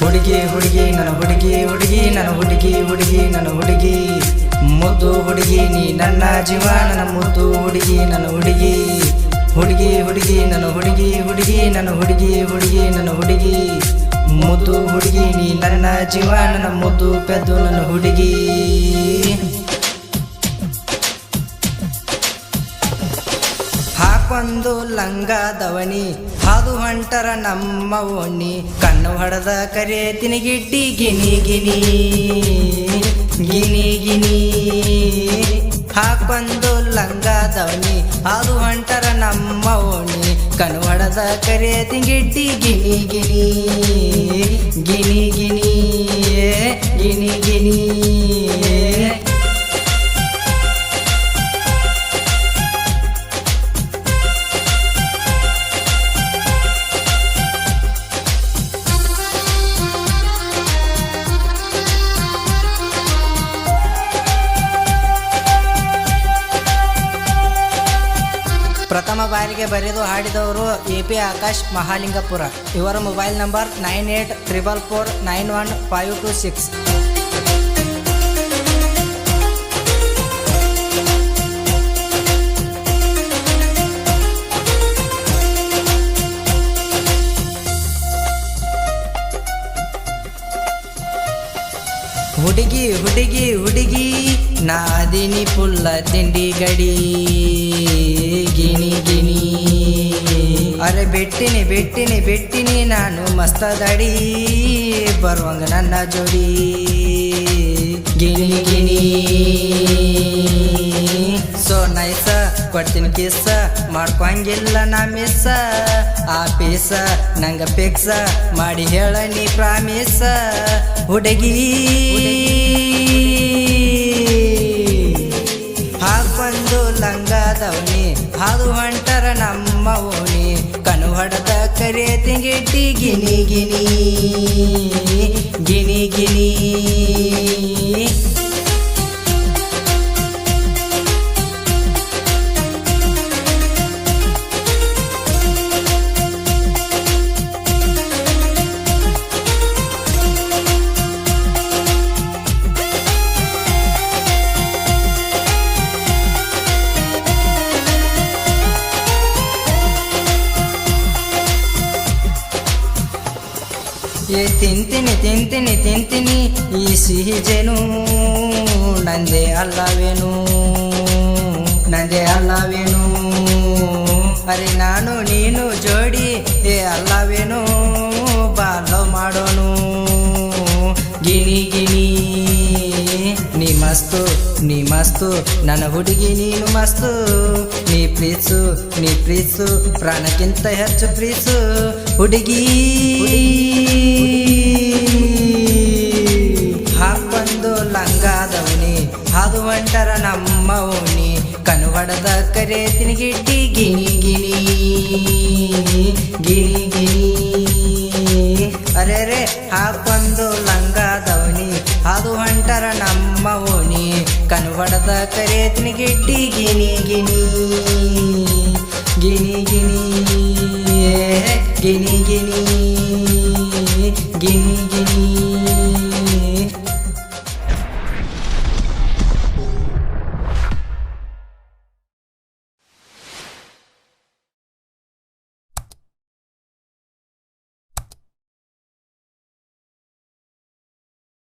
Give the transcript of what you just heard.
ಹುಡುಗಿ ಹುಡುಗಿ, ನನ್ನ ಹುಡುಗಿ ಹುಡುಗಿ, ನನ್ನ ಹುಡುಗಿ ಹುಡುಗಿ, ನನ್ನ ಹುಡುಗಿ. ಮುದ್ದು ಹುಡುಗಿ, ನೀ ನನ್ನ ಜೀವ ನನ್ನ ಮುದ್ದು ಹುಡುಗಿ, ನನ್ನ ಹುಡುಗಿ. ಹುಡುಗಿ ಹುಡುಗಿ, ನನ್ನ ಹುಡುಗಿ ಹುಡುಗಿ, ನನ್ನ ಹುಡುಗಿ ಹುಡುಗಿ, ನನ್ನ ಹುಡುಗಿ. ಮುದ್ದು ಹುಡುಗಿ, ನೀ ನನ್ನ ಜೀವ ನನ್ನ ಮುದ್ದು, ಪೆದ್ದು ನನ್ನ ಹುಡುಗಿ. ಹಾಕೊಂದು ಲಂಗ ದವಣಿ ಹಾದು ಹೊಂಟರ ನಮ್ಮ ಓಣಿ, ಕಣ್ಣು ಹೊಡೆದ ಕರೆ ತಿನಿಗಿಟ್ಟಿ ಗಿನಿ ಗಿನಿ ಗಿನಿ ಗಿನಿ ಹಾಕೊಂದು ಲಂಗ ದವಣಿ ಹಾದು ಹೊಂಟರ ನಮ್ಮ ಓಣಿ, ಕಣ್ಣು ಹೊಡೆದ ಕರೆ ತಿಂಗಿಟ್ಟಿ ಗಿನಿ ಗಿನಿ ಗಿನಿ ಗಿನಿ ಗಿನಿ ಗಿನಿ ಬಾರಿಗೆ ಬರೆದು ಹಾಡಿದವರು ಎ ಪಿ ಆಕಾಶ್ ಮಹಾಲಿಂಗಪುರ. ಇವರ mobile number nine eight triple four nine one five two six. ಹುಡುಗಿ ಹುಡುಗಿ ಹುಡುಗಿ, ನಾದಿನಿ ಪುಲ್ಲ ತಿಂಡಿ ಗಡಿ, ಗಿಣಿ ಗಿಣಿ. ಅರೆ ಬಿಟ್ಟಿನಿ ಬಿಟ್ಟಿನಿ ಬಿಟ್ಟಿನಿ ನಾನು ಮಸ್ತದಡಿ. ಬರುವಂಗ ನನ್ನ ಜೋಡಿ. ಗಿಣಿ ಗಿಣಿ. ಸೊ ನೈಸ ಕೊಡ್ತೀನಿ ಕಿಸ್ಸ ಮಾಡ್ಕೊಂಗಿಲ್ಲ ನಾ ಮಿಸ್ಸ ಆ ಪೀಸ ನಂಗ ಪಿಕ್ಸ ಮಾಡಿ ಹೇಳ ನೀ ಪ್ರಾಮಿಸ ಹುಡುಗಿ. ಹಾಕೊಂದು ಲಂಗದವನಿ ಓಣಿ ಕನು ರೇತಿ ಗಿಟ್ಟಿ ಗಿನಿ ಗಿನಿ ಗಿನಿ ಗಿನಿ ಏ ತಿಂತೀನಿ ತಿಂತೀನಿ ತಿಂತೀನಿ, ಈ ಸಿಹಿ ಜೇನು. ನಂದೆ ಅಲ್ಲವೇನು? ನಂದೇ ಅಲ್ಲವೇನು? ಅರೆ ನಾನು, ನೀನು ಜೋಡಿ, ಏ ಅಲ್ಲವೇನು? ಬಾಲ ಮಾಡೋನು. ಗಿಣಿ ಗಿಣಿ, ನೀ ಮಸ್ತು ನೀ ಮಸ್ತು, ನನ್ನ ಹುಡುಗಿ ನೀನು ಮಸ್ತು. ನೀ ಪ್ರೀಸು ನೀ ಪ್ರೀಸು ಪ್ರಾಣಕ್ಕಿಂತ ಹೆಚ್ಚು ಪ್ರೀಸು ಹುಡುಗಿ. ಹಾಕೊಂದು ಲಂಗಾದವನಿ ಹಾದು ಒಂಟರ ನಮ್ಮವನಿ. ಓಣಿ ಕನು ಹೊಡೆದ ಕರೆ ತಿನಿಗಿಟ್ಟಿ ಗಿಣಿ ಗಿಣಿ. ಗಿಣಿ ಗಿಣಿ. ಅರೆ ರೇ ಹಾಕೊಂದು ಲಂಗಾದವನಿ ಹಾದು ಒಂಟರ ನಮ್ಮ ಓಣಿ ಕರೆ ತಿನಿಗಿಟ್ಟಿ ಗಿಣಿ ಗಿಣಿ. ಗಿಣಿ ಗಿಣಿ. ಗಿಣಿ ಗಿಣಿ. yeah, yeah.